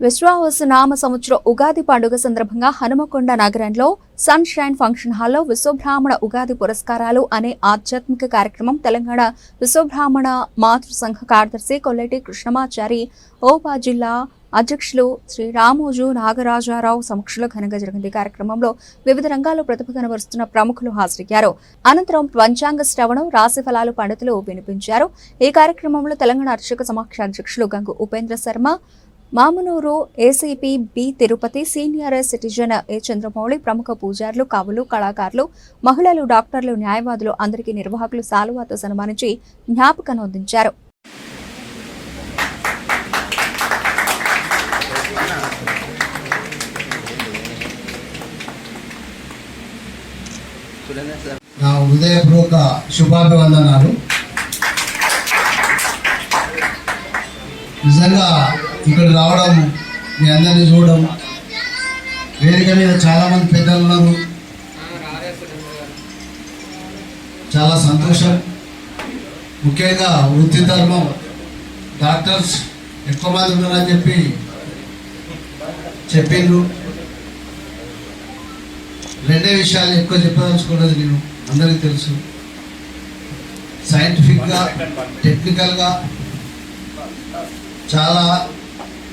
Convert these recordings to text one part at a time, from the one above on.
విశ్వావసు నామ సంవత్సర ఉగాది పండుగ సందర్భంగా హనుమకొండ నగరంలో సన్షైన్ ఫంక్షన్ హాల్లో విశ్వబ్రాహ్మణ ఉగాది పురస్కారాలు అనే ఆధ్యాత్మిక కార్యక్రమం తెలంగాణ విశ్వబ్రాహ్మణ మాతృ సంఘ కార్యదర్శి కొల్లెటి కృష్ణమాచారి ఓపా జిల్లా అధ్యక్షులు శ్రీ రామోజు నాగరాజారావు సమక్షంలో ఘనంగా జరిగింది. కార్యక్రమంలో వివిధ రంగాల్లో ప్రతిభ కనబరుస్తున్న ప్రముఖులు హాజరయ్యారు. అనంతరం పంచాంగ శ్రవణం రాశి ఫలాలు పండితులు వినిపించారు. ఈ కార్యక్రమంలో తెలంగాణ అర్చక సమాఖ్య అధ్యక్షులు Gangu Upendra Sharma Mamunuru ACP B Tirupati senior citizen A Chandramouli ప్రముఖ పూజారులు కవులు కళాకారులు మహిళలు డాక్టర్లు న్యాయవాదులు అందరికీ నిర్వాహకులు సాలువాతో సన్మానించి జ్ఞాపకం అందించారు నా శుభాభివందనాలు. నిజంగా ఇక్కడ రావడం మీ అందరినీ చూడడం వేదిక మీద చాలామంది పెద్దలు ఉన్నారు. చాలా సంతోషం. ముఖ్యంగా వృత్తి ధర్మం డాక్టర్స్ ఎక్కువ మంది ఉన్నారని చెప్పి చెప్పిండ్రు. రెండే విషయాలు ఎక్కువ చెప్పదలుచుకున్నది నేను అందరికీ తెలుసు. సైంటిఫిక్గా టెక్నికల్గా చాలా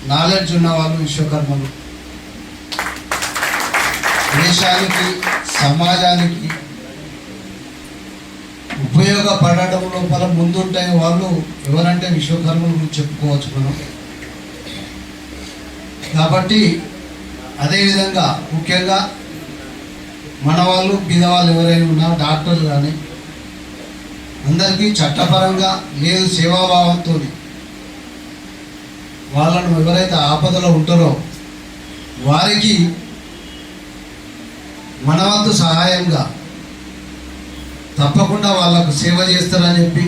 నాలెడ్జ్ ఉన్నవాళ్ళు విశ్వకర్మలు. దేశానికి సమాజానికి ఉపయోగపడడం లోపల ముందుంటే వాళ్ళు ఎవరంటే విశ్వకర్మలు గురించి చెప్పుకోవచ్చు మనం. కాబట్టి అదేవిధంగా ముఖ్యంగా మన వాళ్ళు బీద ఎవరైనా ఉన్నా డాక్టర్లు కానీ అందరికీ చట్టపరంగా లేదు సేవాభావంతో వాళ్ళను ఎవరైతే ఆపదలో ఉంటారో వారికి మనవంతు సహాయంగా తప్పకుండా వాళ్ళకు సేవ చేస్తారని చెప్పి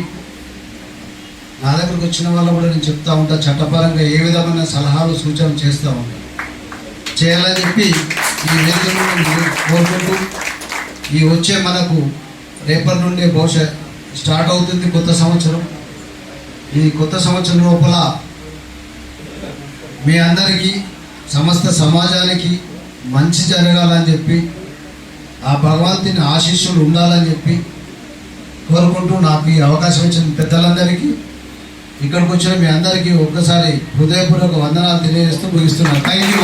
నా దగ్గరకు వచ్చిన వాళ్ళు కూడా నేను చెప్తా ఉంటా. చట్టపరంగా ఏ విధమైన సలహాలు సూచనలు చేస్తూ ఉంటాను చేయాలని చెప్పి ఈ వేదికను కోరుకుంటూ ఈ వచ్చే మనకు రేపటి నుండి బహుశా స్టార్ట్ అవుతుంది కొత్త సంవత్సరం. ఈ కొత్త సంవత్సరం లోపల మీ అందరికీ సమస్త సమాజానికి మంచి జరగాలని చెప్పి ఆ భగవంతుని ఆశీస్సులు ఉండాలని చెప్పి కోరుకుంటూ నాకు ఈ అవకాశం ఇచ్చిన పెద్దలందరికీ ఇక్కడికి వచ్చిన మీ అందరికీ ఒక్కసారి హృదయపూర్వక వందనాలు తెలియజేస్తూ ముగిస్తున్నాను. Thank you